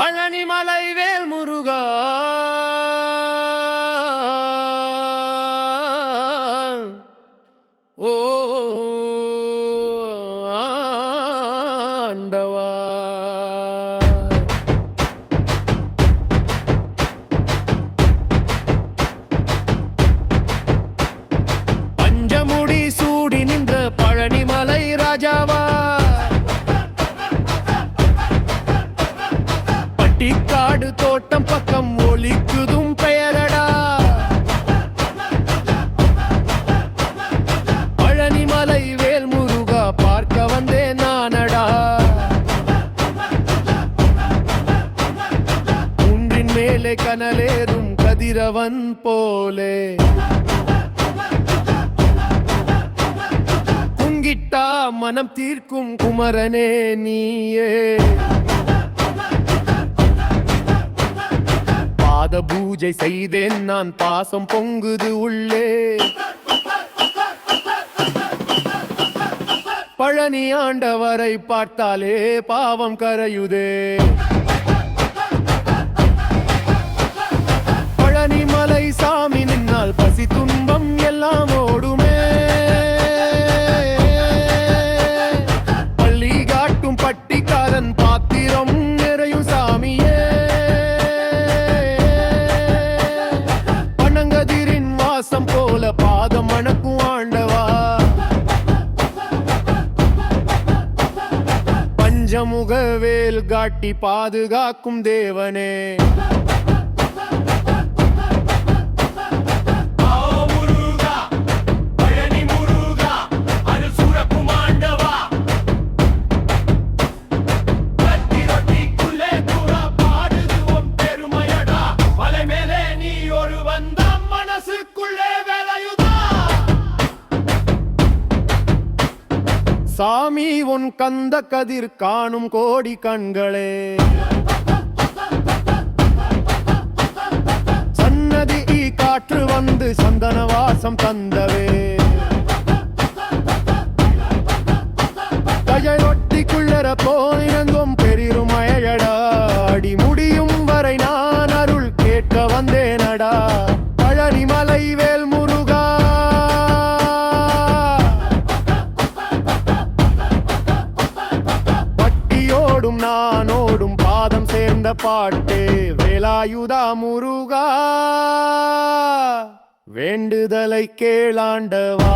பழனிமலை வேல் முருகா. ஓ ஆண்டவா. ஒலிக்குதும் பெயரடா. பழனிமலை வேல் முருகா பார்க்க வந்தேன் நானடா. குன்றின் மேலே கனலேறும் கதிரவன் போலே. குங்கிட்டா மனம் தீர்க்கும் குமரனே நீயே. பாத பூஜை செய்தேன். நான் பாசம் பொங்குது உள்ளே. பழனி ஆண்டவரை பார்த்தாலே பாவம் கரையுதே. பழனி மலை சாமி நின்னால் பசி துணி மணக்கும் ஆண்டவா. பஞ்சமுக வேல் காட்டி பாதுகாக்கும் தேவனே. முருகா பழனி சாமி உன் கந்த கதிர் காணும் கோடி கண்களே. சன்னதி காற்று வந்து சந்தன வாசம் தந்தவே. கையொட்டிக்குள்ளர போயிரங்கும் பாட்டே வேலாயுதா முருகா. வேண்டுதலை கேளாண்டவா.